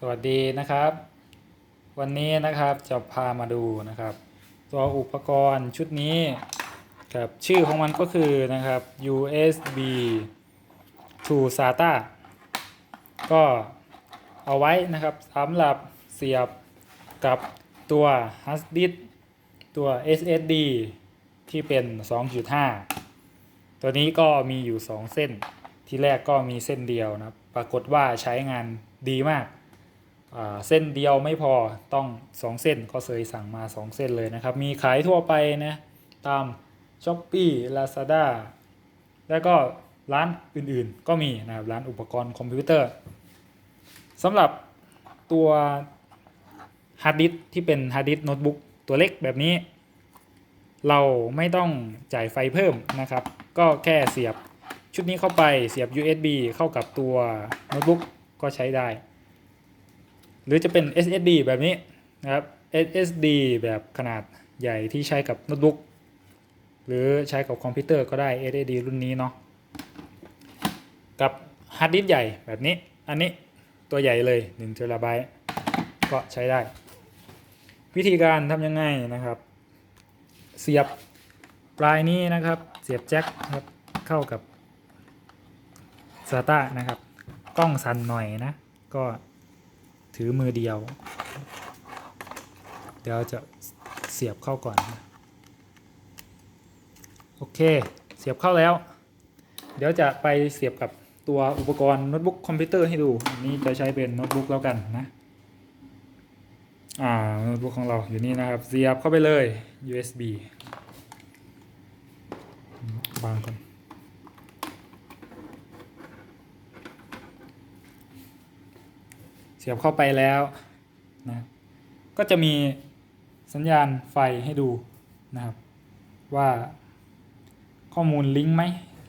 สวัสดีนะครับ วันนี้นะครับจะพามาดูนะครับ ตัวอุปกรณ์ชุดนี้ครับชื่อของมันก็คือนะครับ USB to SATA ก็เอาไว้นะครับสำหรับเสียบกับตัว hard disk ตัว SSD ที่เป็น 2.5 ตัวนี้ก็มีอยู่ 2 เส้นที่แรกก็มีเส้นเดียวนะปรากฏว่าใช้งานดีมาก เส้นเดียวไม่พอต้อง 2 เส้นก็เลยสั่งมา 2 เส้นเลยนะครับ มีขายทั่วไปนะตาม s h อ p e e Lazada แล้วก็ร้านอื่นๆก็มีนะครับร้านอุปกรณ์คอมพิวเตอร์สำหรับตัวฮาร์ดดิสที่เป็นฮาร์ดดิสโน้ตบุ๊กตัวเล็กแบบนี้ เราไม่ต้องจ่ายไฟเพิ่มนะครับ ก็แค่เสียบชุดนี้เข้าไปเสียบ USB เข้ากับตัวโน้ตบุ๊กก็ใช้ได้ หรือจะเป็น SSD แบบนี้นะครับ SSD แบบขนาดใหญ่ที่ใช้กับโน้ตบุ๊กหรือใช้กับคอมพิวเตอร์ก็ได้ SSD รุ่นนี้เนาะกับฮาร์ดดิสก์ใหญ่แบบนี้ อันนี้ตัวใหญ่เลย1เทราไบต์ก็ใช้ได้ วิธีการทำยังไงนะครับ เสียบปลายนี้นะครับ เสียบแจ็คครับเข้ากับ SATA นะครับ กล้องสั่นหน่อยนะ ก็ ถือมือเดียว เดี๋ยวจะเสียบเข้าก่อน โอเค เสียบเข้าแล้ว เดี๋ยวจะไปเสียบกับตัวอุปกรณ์โน้ตบุ๊กคอมพิวเตอร์ให้ดูอันนี้จะใช้เป็นโน้ตบุ๊กแล้วกันนะ อ่าโน้ตบุ๊กของเราอยู่นี่นะครับ เสียบเข้าไปเลย USB วางก่อน สียบเข้าไปแล้วนะก็จะมีสัญญาณไฟให้ดูนะครับ ว่าข้อมูลลิงก์ไหม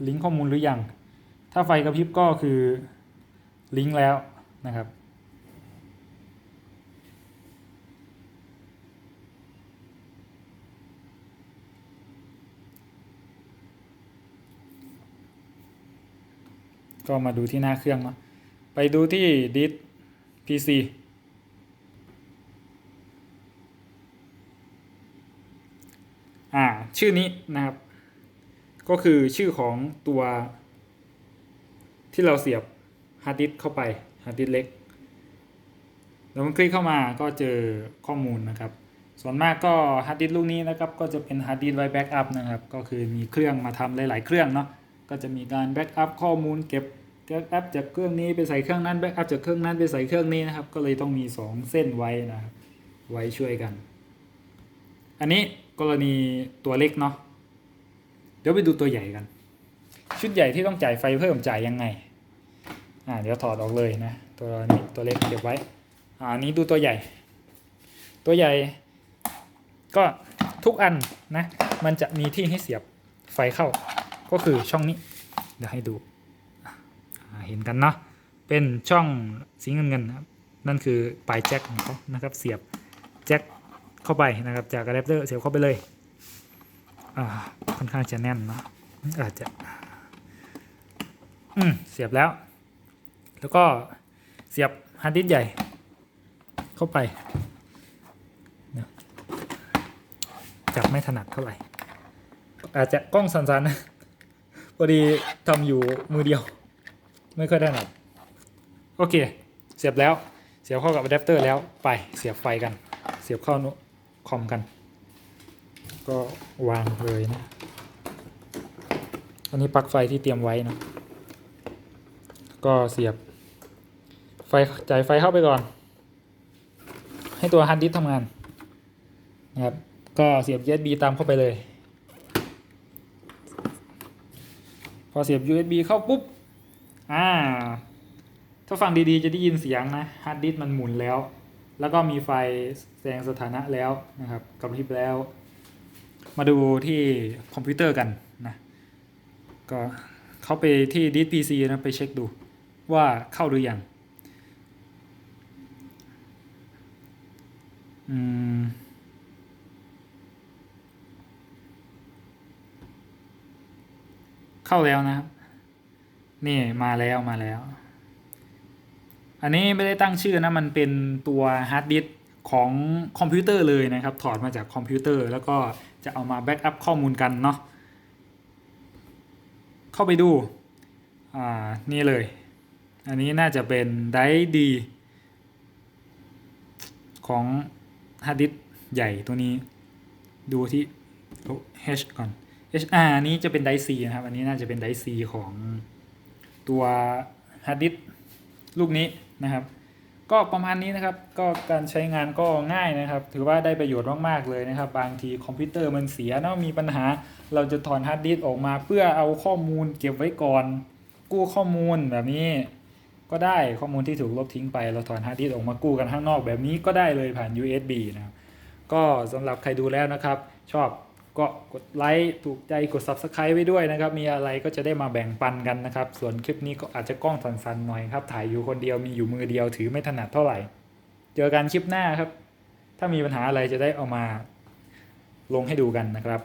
ลิงก์ข้อมูลหรือยังถ้าไฟกระพริบก็คือลิงก์แล้วนะครับก็มาดูที่หน้าเครื่องเนาะไปดูที่ดิส PC อ่าชื่อนี้นะครับ ก็คือชื่อของตัวที่เราเสียบฮาร์ดดิสเข้าไปฮาร์ดดิสเล็ก แล้วมันคลิกเข้ามาก็เจอข้อมูลนะครับ ส่วนมากก็ฮาร์ดดิสลูกนี้นะครับ ก็จะเป็นฮาร์ดดิสไว้แบ็กอัพนะครับ ก็คือมีเครื่องมาทำหลาย ๆ เครื่องเนาะ ก็จะมีการแบ็กอัพข้อมูลเก็บ แบ็กอัพจากเครื่องนี้ไปใส่เครื่องนั้นแบ็กอัพจากเครื่องนั้นไปใส่เครื่องนี้นะครับ ก็เลยต้องมี 2 เส้นไว้นะครับ ไว้ช่วยกัน อันนี้กรณีตัวเล็กเนาะเดี๋ยวไปดูตัวใหญ่กัน ชุดใหญ่ที่ต้องจ่ายไฟเพิ่มจ่ายยังไงอ่าเดี๋ยวถอดออกเลยนะ ตัวนี้ตัวเล็กเก็บไว้อ่าอันนี้ดูตัวใหญ่ ตัวใหญ่ ก็ทุกอันนะ มันจะมีที่ให้เสียบไฟเข้า ก็คือช่องนี้ เดี๋ยวให้ดู เห็นกันเนาะเป็นช่องสีเงินเงินนะครับนั่นคือปลายแจ็คของเขานะครับ เสียบแจ็คเข้าไปนะครับ จากอะแดปเตอร์เสียบเข้าไปเลยอ่าค่อนข้างจะแน่นเนาะอาจจะอืมเสียบแล้ว แล้วก็เสียบฮาร์ดดิสใหญ่ เข้าไปจับไม่ถนัดเท่าไหร่ อาจจะกล้องสันๆนะพอดีทำอยู่มือเดียว ไม่ค่อยได้หนักโอเค เสียบแล้วเสียบเข้ากับอะแดปเตอร์แล้วไปเสียบไฟกัน เสียบเข้านุคอมกัน ก็วางเลยนะอันนี้ปลั๊กไฟที่เตรียมไว้นะก็เสียบ ไฟจ่ายไฟเข้าไปก่อน ให้ตัวฮาร์ดดิสก์ทำงานนะครับก็เสียบ USB ตามเข้าไปเลย พอเสียบ USB เข้าปุ๊บ อ่า ถ้าฟังดีๆจะได้ยินเสียงนะฮาร์ดดิสก์มันหมุนแล้ว แล้วก็มีไฟแสดงสถานะแล้วนะครับกำพริบแล้ว มาดูที่คอมพิวเตอร์กันนะ ก็เขาไปที่ดิส PC นะไปเช็คดูว่าเข้าหรือยังอืมเข้าแล้วนะครับ นี่มาแล้วมาแล้ว อันนี้ไม่ได้ตั้งชื่อนะมันเป็นตัวฮาร์ดดิสก์ของคอมพิวเตอร์เลยนะครับ ถอดมาจากคอมพิวเตอร์ แล้วก็จะเอามาแบ็กอัพข้อมูลกันเนาะเข้าไปดูอ่านี่เลย อันนี้น่าจะเป็นไดดี ของฮาร์ดดิสก์ใหญ่ตัวนี้ ดูที่ H ก่อน HR อันนี้จะเป็นไดซีนะครับ อันนี้น่าจะเป็นไดซีของ ตัวฮาร์ดดิสก์ลูกนี้นะครับ ก็ประมาณนี้นะครับ ก็การใช้งานก็ง่ายนะครับ ถือว่าได้ประโยชน์มากๆเลยนะครับ บางทีคอมพิวเตอร์มันเสียเนาะมีปัญหา เราจะถอนฮาร์ดดิสก์ออกมาเพื่อเอาข้อมูลเก็บไว้ก่อน กู้ข้อมูลแบบนี้ก็ได้ข้อมูลที่ถูกลบทิ้งไป เราถอนฮาร์ดดิสก์ออกมากู้กันข้างนอกแบบนี้ก็ได้เลยผ่าน USB นะครับ ก็สำหรับใครดูแล้วนะครับ ชอบ ก็กดไลค์ถูกใจกด Subscribe ไว้ด้วยนะครับ มีอะไรก็จะได้มาแบ่งปันกันนะครับ ส่วนคลิปนี้ก็อาจจะกล้องสั่นๆหน่อยครับ ถ่ายอยู่คนเดียวมีอยู่มือเดียวถือไม่ถนัดเท่าไหร่ เจอกันคลิปหน้าครับ ถ้ามีปัญหาอะไรจะได้เอามาลงให้ดูกันนะครับ